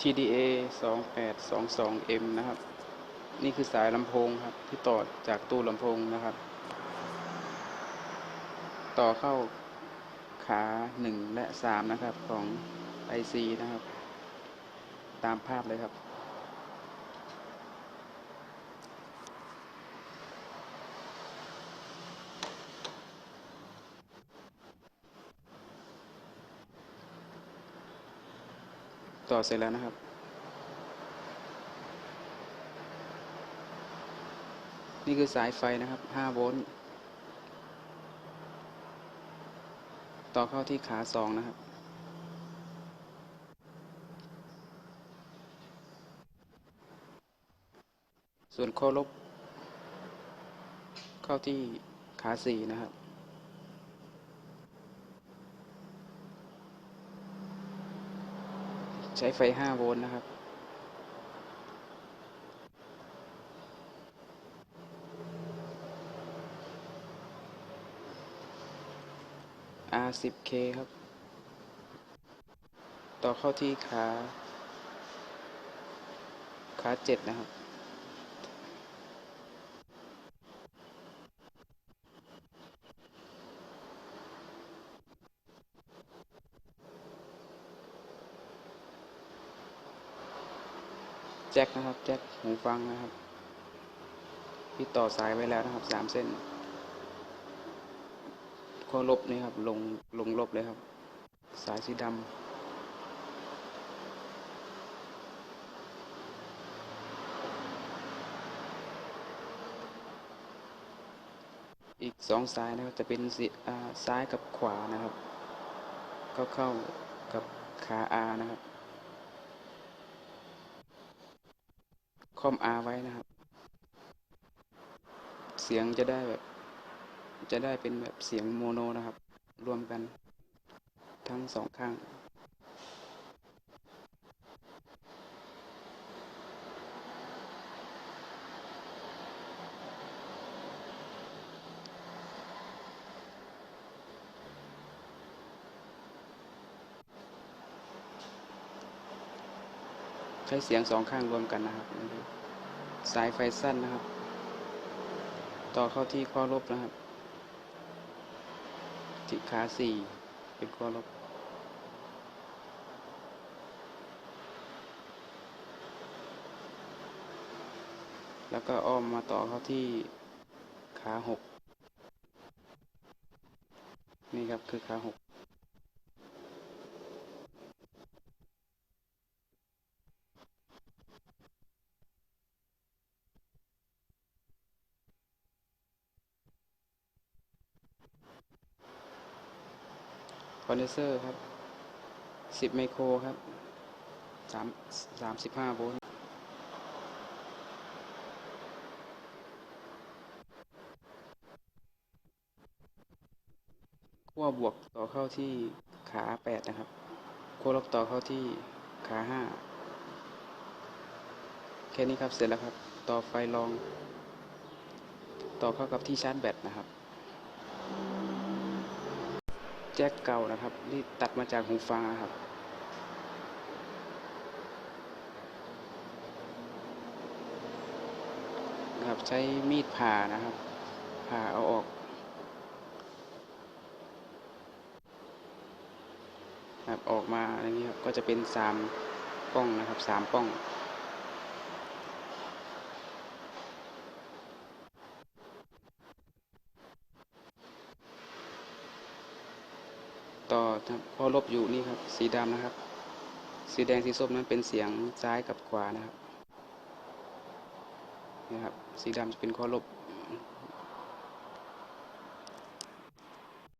TDA 2822M นะครับ นี่คือสายลำโพงครับ ที่ต่อจากตู้ลำโพงนะครับ ต่อเข้าขา 1 และ 3 นะครับของ IC นะครับ ตามภาพเลยครับ ต่อเสร็จแล้วนะครับ นี่คือสายไฟนะครับ5โวลต์ต่อเข้าที่ขา2นะครับ ส่วนข้อลบ เข้าที่ขา4นะครับ ใช้ไฟ 5 โวลต์นะครับ R10K ครับ ต่อเข้าที่ขา ขา 7 นะครับ แจ็คนะครับ แจ็คหูฟังนะครับที่ต่อสายไว้แล้วนะครับสามเส้นข้อลบนี่ครับ ลงลงลบเลยครับ สายสีดำอีกสองสายนะครับจะเป็นสีซ้ายกับขวานะครับเข้าเข้ากับขาอานะครับ คอมอาไว้นะครับ เสียงจะได้แบบ จะได้เป็นแบบเสียงโมโนนะครับ รวมกันทั้งสองข้าง ช้เสียงสองข้างรวมกันนะครับ สายไฟสั้นนะครับ ต่อเข้าที่ข้อลบนะครับ ที่ขาสี่เป็นข้อลบ แล้วก็อ้อมมาต่อเข้าที่ขาหกนี่ครับคือขาหก อนเดนเซอร์ครับสิบไมโครครับสามสามสิบห้าโวลต์ขั้วบวกต่อเข้าที่ขาแปดนะครับขั้วลบต่อเข้าที่ขาห้าแค่นี้ครับเสร็จแล้วครับ ต่อไฟรอง ต่อเข้ากับที่ชาร์จแบตนะครับ แจ็คเก่านะครับ นี่ตัดมาจากหูฟังนะครับครับใช้มีดผ่านะครับ ผ่าเอาออกครับออกมาอะไรนี้ครับก็จะเป็นสามป้องนะครับสามป้อง ต่อครับพอลบอยู่นี่ครับ สีดำนะครับ สีแดงสีส้มนั้นเป็นเสียงซ้ายกับขวานะครับนะครับ สีดำจะเป็นข้อลบ